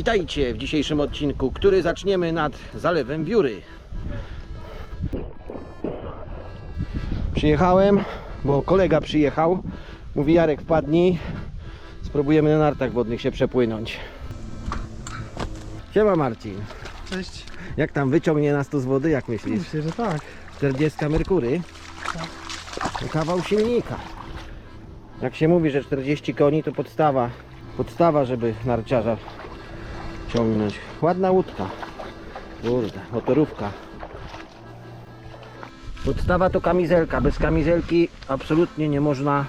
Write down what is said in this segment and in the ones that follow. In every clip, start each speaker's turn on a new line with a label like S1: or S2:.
S1: Witajcie w dzisiejszym odcinku, który zaczniemy nad zalewem Wióry. Przyjechałem, bo kolega przyjechał. Mówi Jarek wpadnij. Spróbujemy na nartach wodnych się przepłynąć. Siema Marcin.
S2: Cześć.
S1: Jak tam wyciągnie nas to z wody, jak myślisz?
S2: Myślę, że tak.
S1: 40 Merkury. To kawał silnika. Jak się mówi, że 40 koni to podstawa. Podstawa, żeby narciarza ciągnąć. Ładna łódka. Kurde, motorówka. Podstawa to kamizelka. Bez kamizelki absolutnie nie można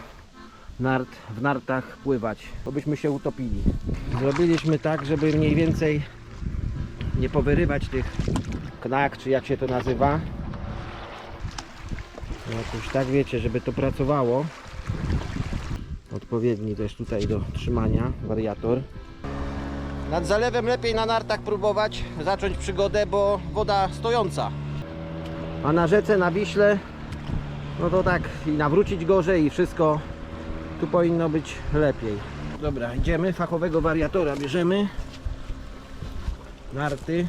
S1: nart, w nartach pływać, bo byśmy się utopili. Zrobiliśmy tak, żeby mniej więcej nie powyrywać tych knak, czy jak się to nazywa. Jakoś tak wiecie, żeby to pracowało. Odpowiedni też tutaj do trzymania wariator. Nad zalewem lepiej na nartach próbować zacząć przygodę, bo woda stojąca. A na rzece, na Wiśle, no to tak i nawrócić gorzej i wszystko tu powinno być lepiej. Dobra, idziemy, fachowego wariatora bierzemy. Narty.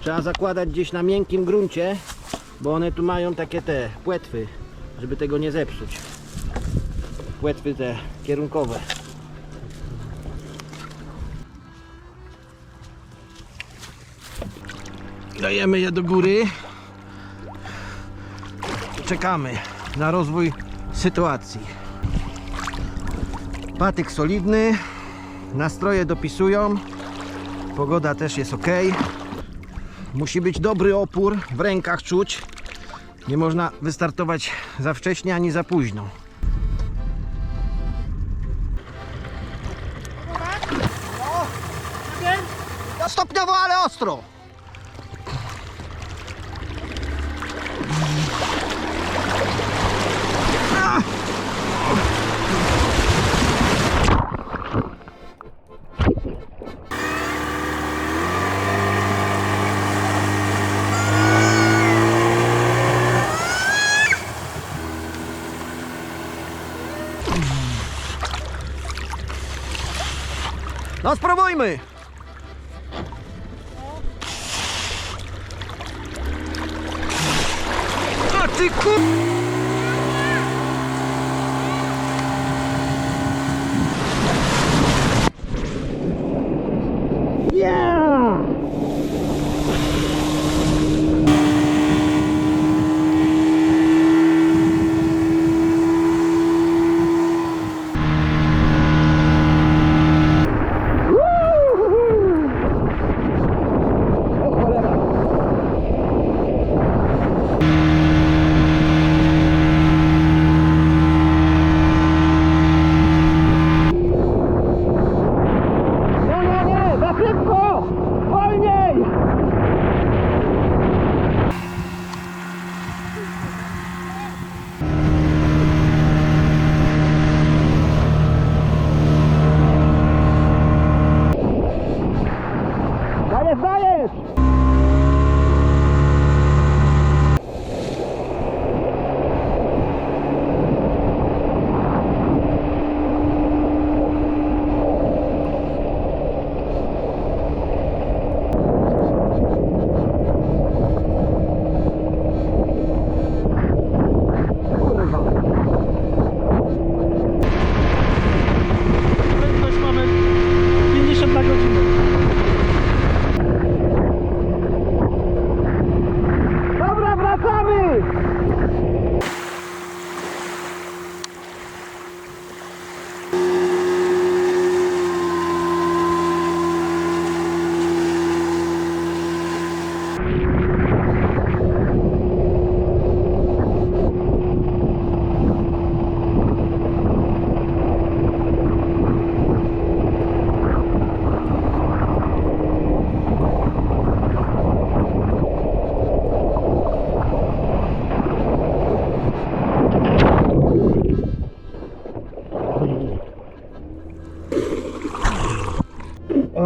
S1: Trzeba zakładać gdzieś na miękkim gruncie, bo one tu mają takie te płetwy, żeby tego nie zepsuć. Płetwy te kierunkowe. Dajemy je do góry. Czekamy na rozwój sytuacji. Patyk solidny, nastroje dopisują, pogoda też jest ok. Musi być dobry opór, w rękach czuć. Nie można wystartować za wcześnie ani za późno. No, stopniowo, ale ostro. No spróbujmy. A ty kur...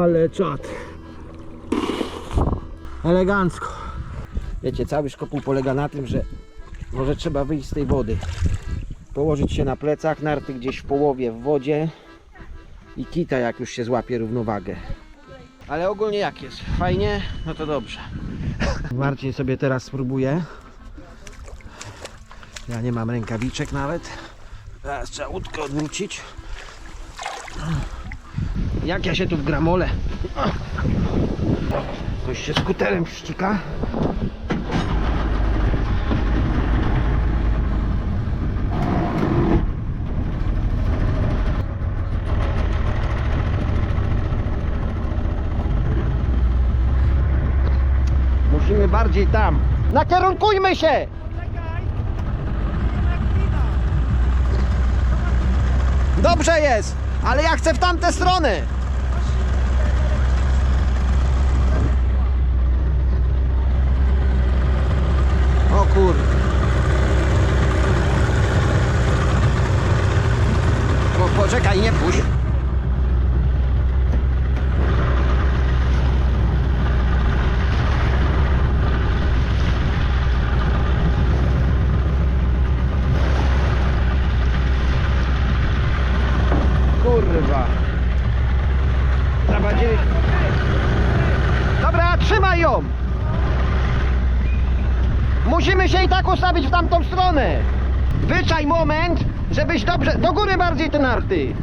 S1: Ale czad. Elegancko. Wiecie, cały szkopuł polega na tym, że może trzeba wyjść z tej wody. Położyć się na plecach, narty gdzieś w połowie w wodzie i kita jak już się złapie równowagę. Ale ogólnie jak jest? Fajnie? No to dobrze. Marcin sobie teraz spróbuje. Ja nie mam rękawiczek nawet. Teraz trzeba łódkę odwrócić. Jak ja się tu w gramole. Ktoś się skuterem ścika. Musimy bardziej tam. Nakierunkujmy się! Dobrze jest, ale ja chcę w tamtę stronę. Musimy się i tak ustawić w tamtą stronę. Wyczaj moment, żebyś dobrze... Do góry bardziej te narty.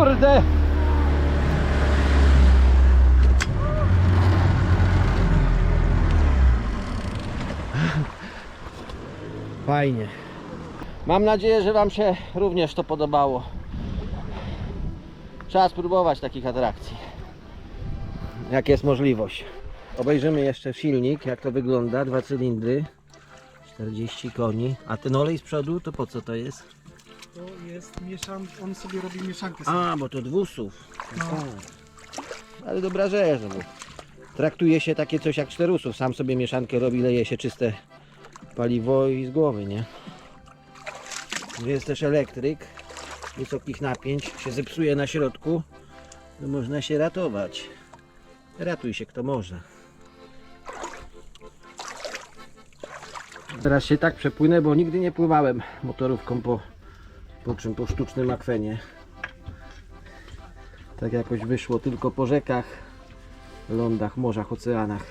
S1: Kurde! Fajnie. Mam nadzieję, że Wam się również to podobało. Trzeba spróbować takich atrakcji. Jak jest możliwość. Obejrzymy jeszcze silnik, jak to wygląda. Dwa cylindry, 40 koni. A ten olej z przodu, to po co to jest?
S2: To jest mieszan... On sobie robi mieszankę.
S1: A, bo to dwusów.
S2: No.
S1: Ale dobra rzecz, bo traktuje się takie coś jak czterusów. Sam sobie mieszankę robi, leje się czyste paliwo i z głowy, nie? Jest też elektryk. wysokich napięć się zepsuje na środku, to można się ratować. Ratuj się kto może. Teraz się tak przepłynę, bo nigdy nie pływałem motorówką po, po czym po sztucznym akwenie. Tak jakoś wyszło tylko po rzekach, lądach, morzach, oceanach.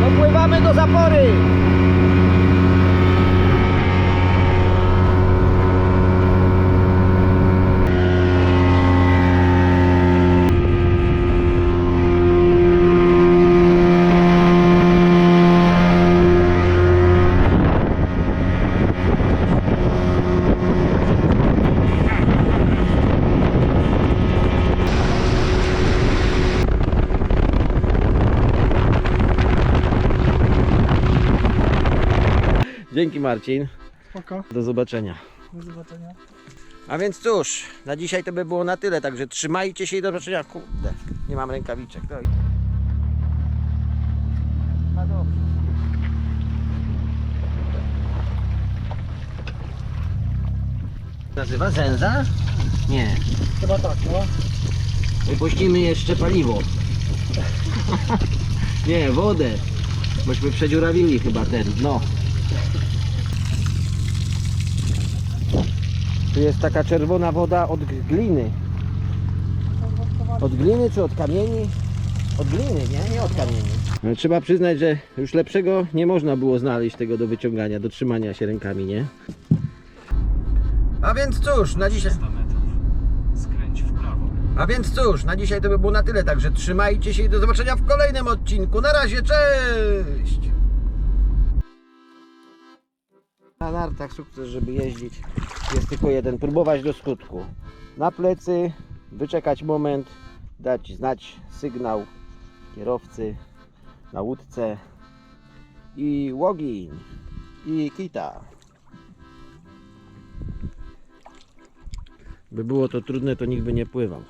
S1: Dopływamy do zapory! Marcin.
S2: Spoko.
S1: Do zobaczenia.
S2: Do zobaczenia.
S1: A więc cóż, na dzisiaj to by było na tyle, także trzymajcie się i do zobaczenia. Kurde, nie mam rękawiczek. No i... No dobrze. Nazywa zęza? Nie.
S2: Chyba tak, no.
S1: Wypuścimy jeszcze paliwo. Nie, wodę. Bośmy przedziurawili chyba ten dno. Jest taka czerwona woda od gliny. Od gliny czy od kamieni? Od gliny, nie? Nie od kamieni. Ale trzeba przyznać, że już lepszego nie można było znaleźć tego do wyciągania, do trzymania się rękami, nie? A więc cóż, na dzisiaj...
S3: 100 metrów. Skręć w prawo.
S1: A więc cóż, na dzisiaj to by było na tyle, także trzymajcie się i do zobaczenia w kolejnym odcinku. Na razie, cześć! Na nartach sukces, żeby jeździć, jest tylko jeden, próbować do skutku. Na plecy, wyczekać moment, dać znać sygnał kierowcy na łódce i łogiń i kita. By było to trudne, to nikt by nie pływał.